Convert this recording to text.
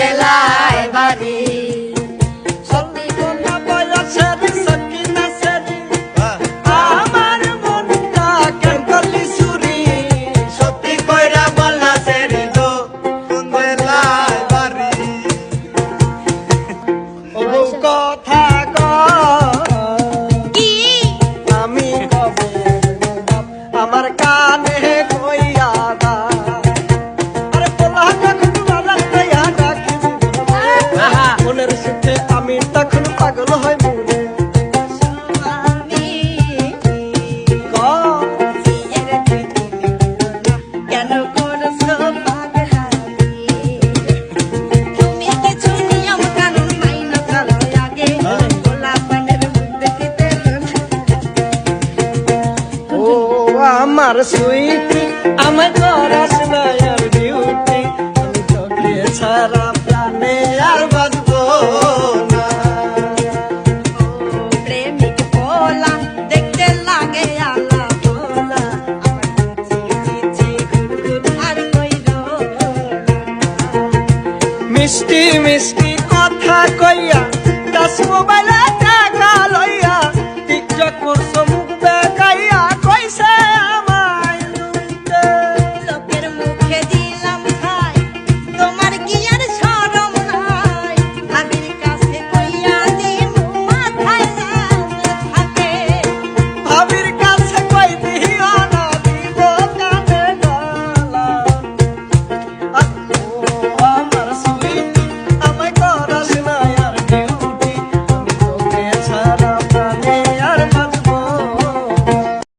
বেলায় বাড়ি। গানের সুখে আমি তখন পাগল হয় মনে। আমার সুইটি আমার করাস না আর বিউটি আমি তোকে ছাড়া মিষ্টি মিষ্টি কথা কইয়া দাস মোবাইল